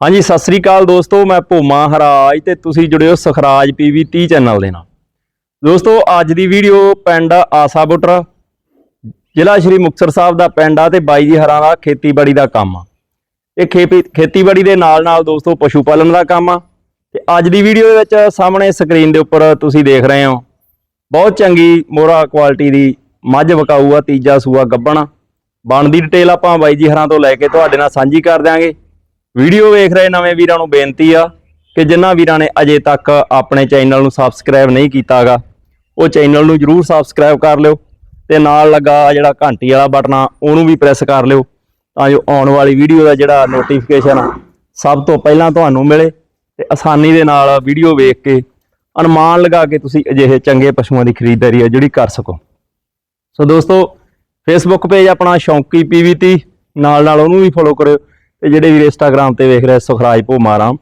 ਹਾਂਜੀ, ਸਤਿ ਸ੍ਰੀ ਅਕਾਲ ਦੋਸਤੋ, ਮੈਂ ਭੂਮਾ ਹਰਾਜ ਤੇ ਤੁਸੀਂ ਜੁੜਿਓ ਸਖਰਾਜ ਪੀਵੀ 30 ਚੈਨਲ ਦੇ ਨਾਲ। ਦੋਸਤੋ, ਅੱਜ ਦੀ ਵੀਡੀਓ ਪਿੰਡ ਆਸਾ ਬੁੱਟਰ, ਜ਼ਿਲ੍ਹਾ ਸ਼੍ਰੀ ਮੁਕਤਸਰ ਸਾਹਿਬ ਦਾ ਪਿੰਡ ਆ ਤੇ ਬਾਈ ਜੀ ਹਰਾਂ ਦਾ ਖੇਤੀਬਾੜੀ ਦਾ ਕੰਮ ਆ। ਇਹ ਖੇਤੀ ਖੇਤੀਬਾੜੀ ਦੇ ਨਾਲ ਨਾਲ ਦੋਸਤੋ ਪਸ਼ੂ ਪਾਲਣ ਦਾ ਕੰਮ ਆ। ਤੇ ਅੱਜ ਦੀ ਵੀਡੀਓ ਦੇ ਵਿੱਚ ਸਾਹਮਣੇ ਸਕਰੀਨ ਦੇ ਉੱਪਰ ਤੁਸੀਂ ਦੇਖ ਰਹੇ ਹੋ, ਬਹੁਤ ਚੰਗੀ ਮੋਹਰਾ ਕੁਆਲਿਟੀ ਦੀ ਮੱਝ ਵਕਾਊ ਆ, ਤੀਜਾ ਸੂਆ ਗੱਬਣ। ਬਣਦੀ ਡਿਟੇਲ ਆਪਾਂ ਬਾਈ ਜੀ ਹਰਾਂ ਤੋਂ ਲੈ ਕੇ ਤੁਹਾਡੇ ਨਾਲ ਸਾਂਝੀ ਕਰ ਦਿਆਂਗੇ। ਵੀਡੀਓ ਵੇਖ ਰਹੇ ਨਵੇਂ ਵੀਰਾਂ ਨੂੰ ਬੇਨਤੀ ਆ ਕਿ ਜਿਨ੍ਹਾਂ ਵੀਰਾਂ ਨੇ ਅਜੇ ਤੱਕ ਆਪਣੇ ਚੈਨਲ ਨੂੰ ਸਬਸਕ੍ਰਾਈਬ ਨਹੀਂ ਕੀਤਾਗਾ, ਉਹ ਚੈਨਲ ਨੂੰ ਜਰੂਰ ਸਬਸਕ੍ਰਾਈਬ ਕਰ ਲਿਓ ਤੇ ਨਾਲ ਲੱਗਾ ਜਿਹੜਾ ਘੰਟੀ ਵਾਲਾ ਬਟਨ ਆ, ਉਹਨੂੰ ਵੀ ਪ੍ਰੈਸ ਕਰ ਲਿਓ ਤਾਂ ਜੋ ਆਉਣ ਵਾਲੀ ਵੀਡੀਓ ਦਾ ਜਿਹੜਾ ਨੋਟੀਫਿਕੇਸ਼ਨ ਸਭ ਤੋਂ ਪਹਿਲਾਂ ਤੁਹਾਨੂੰ ਮਿਲੇ ਤੇ ਆਸਾਨੀ ਦੇ ਨਾਲ ਵੀਡੀਓ ਵੇਖ ਕੇ ਅਨੁਮਾਨ ਲਗਾ ਕੇ ਤੁਸੀਂ ਅਜਿਹੇ ਚੰਗੇ ਪਸ਼ੂਆਂ ਦੀ ਖਰੀਦਦਾਰੀ ਆ ਜਿਹੜੀ ਕਰ ਸਕੋ। ਸੋ ਦੋਸਤੋ ਫੇਸਬੁੱਕ ਪੇਜ ਆਪਣਾ ਸ਼ੌਂਕੀ ਪੀਵੀਟੀ ਨਾਲ ਨਾਲ ਉਹਨੂੰ ਵੀ ਫੋਲੋ ਕਰਿਓ। ਤੇ ਜਿਹੜੇ ਵੀਰ ਇੰਸਟਾਗ੍ਰam ਤੇ ਵੇਖ ਰਹੇ ਸੁਖਰਾਜ ਭੋਮਾਰਾਮ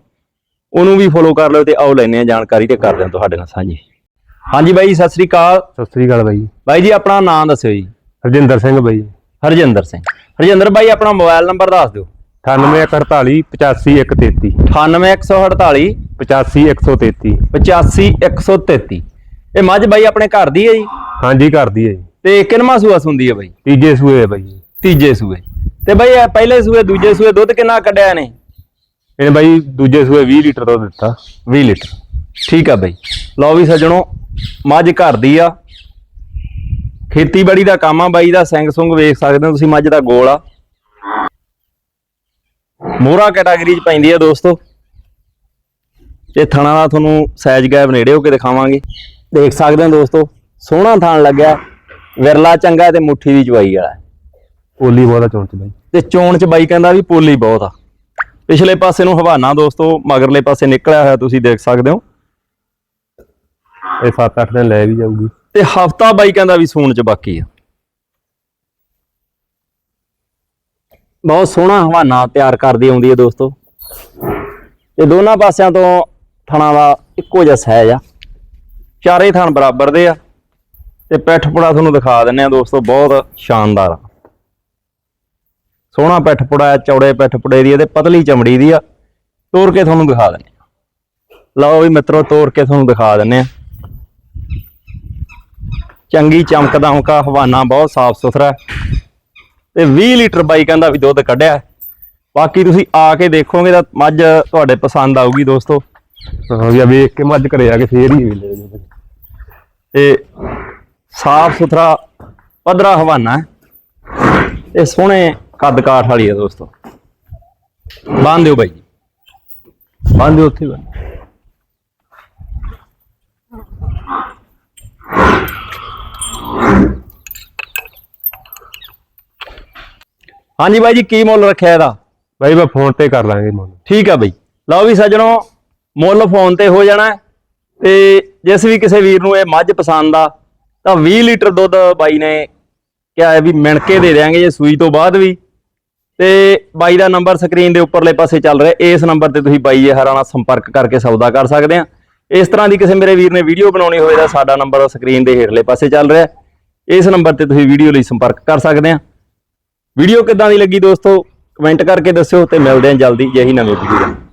ਉਹਨੂੰ ਵੀ ਫੋਲੋ ਕਰ ਲਿਓ ਤੇ ਆਓ ਲੈਨੇ ਆ ਜਾਣਕਾਰੀ ਤੇ ਕਰਦੇ ਹਾਂ ਤੁਹਾਡੇ ਨਾਲ ਸਾਂਝੀ। ਹਾਂਜੀ ਬਾਈ ਸਤਿ ਸ੍ਰੀ ਅਕਾਲ। ਸਤਿ ਸ੍ਰੀ ਅਕਾਲ ਬਾਈ। ਬਾਈ ਜੀ ਆਪਣਾ ਨਾਮ ਦੱਸਿਓ ਜੀ। ਹਰਜਿੰਦਰ ਸਿੰਘ ਬਾਈ। ਹਰਜਿੰਦਰ ਸਿੰਘ। ਹਰਜਿੰਦਰ ਬਾਈ ਆਪਣਾ ਮੋਬਾਈਲ ਨੰਬਰ ਦੱਸ ਦਿਓ। 9848 85133 98148 85133 85133 ਇਹ ਮੱਝ ਬਾਈ ਆਪਣੇ ਘਰ ਦੀ ਹੈ ਜੀ? ਹਾਂਜੀ ਕਰਦੀ ਹੈ ਜੀ। ਤੇ ਕਿੰਨਵਾਂ ਸੂਆ ਸੁੰਦੀ ਹੈ ਬਾਈ? ਤੀਜੇ ਸੂਏ ਹੈ ਬਾਈ। ਤੀਜੇ ਸੂਏ। ਤੇ ਬਾਈ ਇਹ ਪਹਿਲੇ ਸੂਏ ਦੂਜੇ ਸੂਏ ਦੁੱਧ ਕਿੰਨਾ ਕੱਢਿਆ ਨੇ ਇਹਨੇ ਬਾਈ ਦੂਜੇ ਸੂਏ 20 ਲੀਟਰ ਦੁੱਧ ਦਿੱਤਾ 20 ਲੀਟਰ। ਠੀਕ ਆ ਬਾਈ। ਲਓ ਵੀ ਸੱਜਣੋ ਮੱਝ ਘਰ ਦੀ ਆ। ਖੇਤੀਬਾੜੀ ਦਾ ਕੰਮ ਆ ਬਾਈ ਦਾ ਸਿੰਘ ਸੁੰਗ ਵੇਖ ਸਕਦੇ ਹੋ ਤੁਸੀਂ ਮੱਝ ਦਾ ਗੋਲ ਆ। ਮੋਹਰਾ ਕੈਟਾਗਰੀ ਚ ਪੈਂਦੀ ਆ ਦੋਸਤੋ। ਤੇ ਥਣਾ ਦਾ ਤੁਹਾਨੂੰ ਸਾਈਜ਼ ਗੈਪ ਨੇੜੇ ਹੋ ਕੇ ਦਿਖਾਵਾਂਗੇ। ਦੇਖ ਸਕਦੇ ਹੋ ਦੋਸਤੋ ਸੋਹਣਾ ਥਾਣ ਲੱਗਿਆ। ਵਿਰਲਾ ਚੰਗਾ ਤੇ ਮੁੱਠੀ ਦੀ ਚਵਾਈ ਵਾਲਾ। ਪੋਲੀ ਬਹੁਤਾ ਚੌਂਚ ਬਾਈ। ਤੇ ਚੋਣ ਚ ਬਾਈ ਕਹਿੰਦਾ ਵੀ ਪੋਲੀ ਬਹੁਤ ਆ। ਪਿਛਲੇ ਪਾਸੇ ਨੂੰ ਹਵਾਨਾ ਦੋਸਤੋ ਮਗਰਲੇ ਪਾਸੇ ਨਿਕਲਿਆ ਹੋਇਆ ਤੁਸੀਂ ਦੇਖ ਸਕਦੇ ਹੋ। ਇਹ 7-8 ਦਿਨ ਲੈ ਵੀ ਜਾਊਗੀ। ਤੇ ਹਫਤਾ ਬਾਈ ਕਹਿੰਦਾ ਵੀ ਸੂਣ ਚ ਬਾਕੀ ਆ। ਬਹੁਤ ਸੋਹਣਾ ਹਵਾਨਾ ਤਿਆਰ ਕਰਦੀ ਆਉਂਦੀ ਹੈ ਦੋਸਤੋ। ਇਹ ਦੋਨਾਂ ਪਾਸਿਆਂ ਤੋਂ ਥਣਾ ਦਾ ਇੱਕੋ ਜਿਹਾ ਸਾਈਜ਼ ਆ। ਚਾਰੇ ਥਣ ਬਰਾਬਰ ਦੇ ਆ। ਤੇ ਪਿੱਠ ਪੁੜਾ ਤੁਹਾਨੂੰ ਦਿਖਾ ਦਿੰਨੇ ਆ ਦੋਸਤੋ ਬਹੁਤ ਸ਼ਾਨਦਾਰ ਆ। ਸੋਹਣਾ ਪਿੱਠ ਪੁੜਾ ਹੈ ਚੌੜੇ ਪਿੱਠ ਪੁੜੇ ਦੀ ਆ ਤੇ ਪਤਲੀ ਚਮੜੀ ਦੀ ਆ ਤੋੜ ਕੇ ਤੁਹਾਨੂੰ ਦਿਖਾ ਦਿੰਨੇ ਆ ਲਓ ਵੀ ਮਿੱਤਰੋ ਤੋੜ ਕੇ ਤੁਹਾਨੂੰ ਦਿਖਾ ਦਿੰਨੇ ਆ ਚੰਗੀ ਚਮਕ ਦਮਕਾ ਹਵਾਨਾ ਬਹੁਤ ਸਾਫ਼ ਸੁਥਰਾ। ਤੇ 20 ਲੀਟਰ ਬਾਈ ਕਹਿੰਦਾ ਵੀ ਦੁੱਧ ਕੱਢਿਆ। ਬਾਕੀ ਤੁਸੀਂ ਆ ਕੇ ਦੇਖੋਗੇ ਤਾਂ ਮੱਝ ਤੁਹਾਡੇ ਪਸੰਦ ਆਊਗੀ ਦੋਸਤੋ ਹਾਂ ਜਾਂ ਵੇਖ ਕੇ ਮੱਝ ਘਰੇ ਆ ਕੇ ਫੇਰ ਹੀ ਲੈ ਜਾਊਗੀ ਬਾਈ। ਤੇ ਸਾਫ਼ ਸੁਥਰਾ ਪਧਰਾ ਹਵਾਨਾ ਇਹ ਸੋਹਣੇ ਕੱਦ ਕਾਠ ਵਾਲੀ ਹੈ ਦੋਸਤੋ। ਬੰਨ ਦਿਓ ਬਾਈ ਜੀ। ਬੰਨ ਦਿਓ ਉੱਥੇ ਬੰਨ। ਹਾਂਜੀ ਬਾਈ ਜੀ ਕੀ ਮੁੱਲ ਰੱਖਿਆ ਇਹਦਾ? ਬਾਈ ਮੈਂ ਫੋਨ ਤੇ ਕਰ ਲਾਂਗੇ ਮੁੱਲ। ਠੀਕ ਆ ਬਈ। ਲਓ ਵੀ ਸੱਜਣੋ ਮੁੱਲ ਫੋਨ ਤੇ ਹੋ ਜਾਣਾ ਤੇ ਜਿਸ ਵੀ ਕਿਸੇ ਵੀਰ ਨੂੰ ਇਹ ਮੱਝ ਪਸੰਦ ਆ ਤਾਂ 20 ਲੀਟਰ ਦੁੱਧ ਬਾਈ ਨੇ ਕਿਹਾ ਹੈ ਵੀ ਮਿਣ ਕੇ ਦੇ ਦੇਾਂਗੇ ਜੇ ਸੂਈ ਤੋਂ ਬਾਅਦ ਵੀ। ਤੇ ਬਾਈ ਦਾ ਨੰਬਰ ਸਕਰੀਨ ਦੇ ਉੱਪਰਲੇ ਪਾਸੇ ਚੱਲ ਰਿਹਾ ਇਸ ਨੰਬਰ ਤੇ ਤੁਸੀਂ ਬਾਈ ਇਹ ਨਾਲ ਸੰਪਰਕ ਕਰਕੇ ਸੌਦਾ ਕਰ ਸਕਦੇ ਆ ਇਸ ਤਰ੍ਹਾਂ ਦੀ ਕਿਸੇ ਮੇਰੇ ਵੀਰ ਨੇ ਵੀਡੀਓ ਬਣਾਉਣੀ ਹੋਵੇ ਤਾਂ ਸਾਡਾ ਨੰਬਰ ਸਕਰੀਨ ਦੇ ਹੇਠਲੇ ਪਾਸੇ ਚੱਲ ਰਿਹਾ ਇਸ ਨੰਬਰ ਤੇ ਤੁਸੀਂ ਵੀਡੀਓ ਲਈ ਸੰਪਰਕ ਕਰ ਸਕਦੇ ਆ ਵੀਡੀਓ ਕਿੱਦਾਂ ਦੀ ਲੱਗੀ ਦੋਸਤੋ? ਕਮੈਂਟ ਕਰਕੇ ਦੱਸਿਓ ਤੇ ਮਿਲਦੇ ਹਾਂ ਜਲਦੀ। ਜਿਹੀ ਨਵੀਂ ਵੀਡੀਓ